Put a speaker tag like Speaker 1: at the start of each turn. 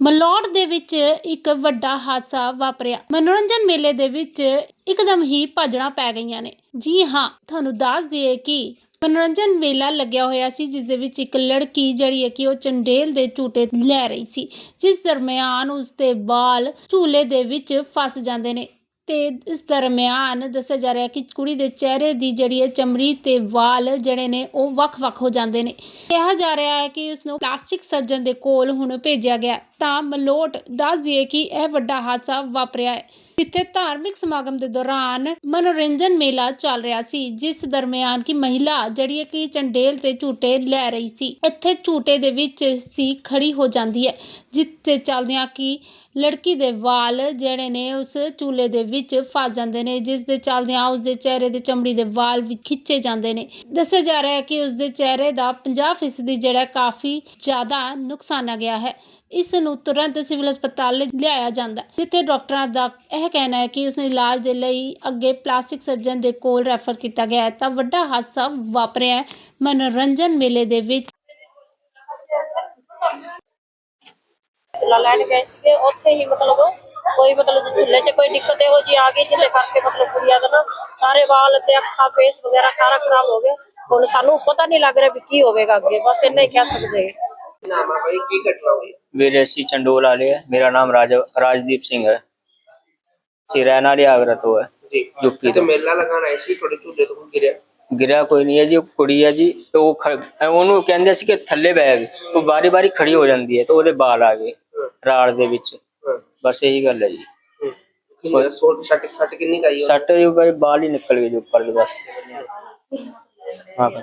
Speaker 1: ਮਲੋਟ ਦੇ ਵਿੱਚ ਇੱਕ ਵੱਡਾ ਹਾਦਸਾ ਵਾਪਰਿਆ। ਮਨੋਰੰਜਨ ਮੇਲੇ ਦੇ ਵਿੱਚ ਇੱਕਦਮ ਹੀ ਭਾਜੜਾਂ ਪੈ ਗਈਆਂ ਨੇ। ਜੀ ਹਾਂ, ਤੁਹਾਨੂੰ ਦੱਸ ਦਈਏ ਕਿ ਮਨੋਰੰਜਨ ਮੇਲਾ ਲੱਗਿਆ ਹੋਇਆ ਸੀ, ਜਿਸ ਦੇ ਵਿੱਚ ਇੱਕ ਲੜਕੀ ਜਿਹੜੀ ਹੈ ਕਿ ਉਹ ਚੰਡੇਲ ਦੇ ਝੂਟੇ ਲੈ ਰਹੀ ਸੀ, ਜਿਸ ਦਰਮਿਆਨ ਉਸ ਦੇ ਵਾਲ ਝੂਲੇ ਦੇ ਵਿੱਚ ਫਸ ਜਾਂਦੇ ਨੇ। ਤੇ ਇਸ ਦਰਮਿਆਨ ਦੱਸਿਆ ਜਾ ਰਿਹਾ ਕਿ ਕੁੜੀ ਦੇ ਚਿਹਰੇ ਦੀ ਜਿਹੜੀ ਹੈ ਚਮੜੀ ਤੇ ਵਾਲ ਜਿਹੜੇ ਨੇ ਉਹ ਵੱਖ-ਵੱਖ ਹੋ ਜਾਂਦੇ ਨੇ। ਕਿਹਾ ਜਾ ਰਿਹਾ ਹੈ ਕਿ ਉਸ ਨੂੰ ਪਲਾਸਟਿਕ ਸਰਜਨ ਦੇ ਕੋਲ ਹੁਣ ਭੇਜਿਆ ਗਿਆ ਤਾਂ ਮਲੋਟ ਦੱਸ ਦਈਏ ਕਿ ਇਹ ਵੱਡਾ ਹਾਦਸਾ ਵਾਪਰਿਆ ਹੈ। ਜਿੱਥੇ ਧਾਰਮਿਕ ਸਮਾਗਮ ਦੇ ਦੌਰਾਨ ਮਨੋਰੰਜਨ ਮੇਲਾ ਚੱਲ ਰਿਹਾ ਸੀ ਜਿਸ ਦਰਮਿਆਨ ਕਿ ਮਹਿਲਾ ਜਿਹੜੀ ਕਿ ਚੰਡੇਲ ਤੇ ਝੂਟੇ ਲੈ ਰਹੀ ਸੀ। ਇੱਥੇ ਝੂਟੇ ਦੇ ਵਿੱਚ ਸੀ ਖੜੀ ਹੋ ਜਾਂਦੀ ਹੈ ਜਿੱਥੇ ਚੱਲਦਿਆਂ ਕਿ ਲੜਕੀ ਦੇ ਵਾਲ ਜਿਹੜੇ ਨੇ ਉਸ ਚੂਲੇ ਦੇ ਵਿੱਚ ਫਸ ਜਾਂਦੇ ਨੇ ਜਿਸ ਦੇ ਚੱਲਦਿਆਂ ਉਸ ਦੇ ਚਿਹਰੇ ਦੇ ਚਮੜੀ ਦੇ ਵਾਲ ਵੀ ਖਿੱਚੇ ਜਾਂਦੇ ਨੇ। ਦੱਸਿਆ ਜਾ ਰਿਹਾ ਹੈ ਕਿ ਉਸ ਦੇ ਚਿਹਰੇ ਦਾ 50% ਜਿਹੜਾ ਕਾਫੀ ਜ਼ਿਆਦਾ ਨੁਕਸਾਨਿਆ ਗਿਆ ਹੈ। ਇਸ ਨੂੰ ਤੁਰੰਤ ਸਿਵਲ ਹਸਪਤਾਲ ਲਿਆਇਆ ਜਾਂਦਾ ਹੈ, ਜਿੱਥੇ ਡਾਕਟਰਾਂ ਦਾ ਇਹ ਕਹਿਣਾ ਹੈ ਕਿ ਉਸ ਨੂੰ ਇਲਾਜ ਦੇ ਲਈ ਅੱਗੇ ਪਲਾਸਟਿਕ ਸਰਜਨ ਦੇ ਕੋਲ ਰੈਫਰ ਕੀਤਾ ਗਿਆ ਹੈ। ਤਾਂ ਵੱਡਾ ਹਾਦਸਾ ਵਾਪਰਿਆ ਹੈ ਮਨੋਰੰਜਨ ਮੇਲੇ ਦੇ ਵਿੱਚ।
Speaker 2: ਝੂਲਾ ਲੈਣ ਗਏ ਸੀਗੇ। ਉੱਥੇ ਹੀ ਮਤਲਬ ਕੋਈ ਮਤਲਬ ਜੇ ਝੂਲੇ 'ਚ ਕੋਈ ਦਿੱਕਤ ਇਹੋ ਜੀ ਆ ਗਈ ਜਿਹਦੇ ਕਰਕੇ ਮਤਲਬ ਕੁੜੀਆਂ ਦਾ ਨਾ ਸਾਰੇ ਵਾਲ ਤੇ ਅੱਖਾਂ ਫੇਸ ਵਗੈਰਾ ਸਾਰਾ ਖਰਾਬ ਹੋ ਗਿਆ। ਹੁਣ ਸਾਨੂੰ ਪਤਾ ਨਹੀਂ ਲੱਗ ਰਿਹਾ ਵੀ ਕੀ ਹੋਵੇਗਾ ਅੱਗੇ। ਬਸ ਇੰਨਾ ਹੀ ਕਹਿ ਸਕਦੇ ਹਾਂ।
Speaker 3: ਨਾਮ ਹੈ ਭਾਈ ਕੀ ਘਟਨਾ ਹੋਈ?
Speaker 4: ਵੀਰੇ ਅਸੀਂ ਚੰਡੋਲ ਵਾਲੇ ਹੈ ਮੇਰਾ ਨਾਮ ਰਾਜ ਰਾਜਦੀਪ ਸਿੰਘ ਹੈ। ਰਹਿਣ ਵਾਲੇ ਆਗਰਾ ਤੋਂ ਹੈ
Speaker 3: ਜੀ।
Speaker 4: ਯੂਪੀ
Speaker 3: ਤੇ
Speaker 4: ਤੋਂ।
Speaker 3: ਮੇਲਾ ਲਗਾਉਣ ਆਏ ਸੀ ਤੁਹਾਡੇ ਝੂਲੇ ਤੋਂ ਗਿਰਿਆ?
Speaker 4: ਗਿਰਿਆ ਕੋਈ ਨਹੀਂ ਹੈ ਜੀ ਉਹ ਕੁੜੀ ਹੈ ਜੀ ਤੇ ਉਹ ਖ- ਉਹਨੂੰ ਕਹਿੰਦੇ ਸੀ ਕਿ ਥੱਲੇ ਬਹਿ ਗਈ ਉਹ ਬਾਰੀ ਬਾਰੀ ਖੜੀ ਹੋ ਜਾਂਦੀ ਹੈ ਤੇ ਉਹਦੇ ਬਾਲ ਆ ਗਏ ਰਾੜ ਦੇ ਵਿੱਚ। ਬਸ ਇਹੀ ਗੱਲ ਹੈ ਜੀ।
Speaker 3: ਹੂੰ। ਸੋਟ ਕਿੰਨੀ ਕਾਈ
Speaker 4: ਸੱਟ ਦੇ ਬਾਲ ਹੀ ਨਿਕਲ ਗਏ ਜੀ ਉੱਪਰ ਦੇ ਬਸ। ਹਾਂ। ਭਾਈ।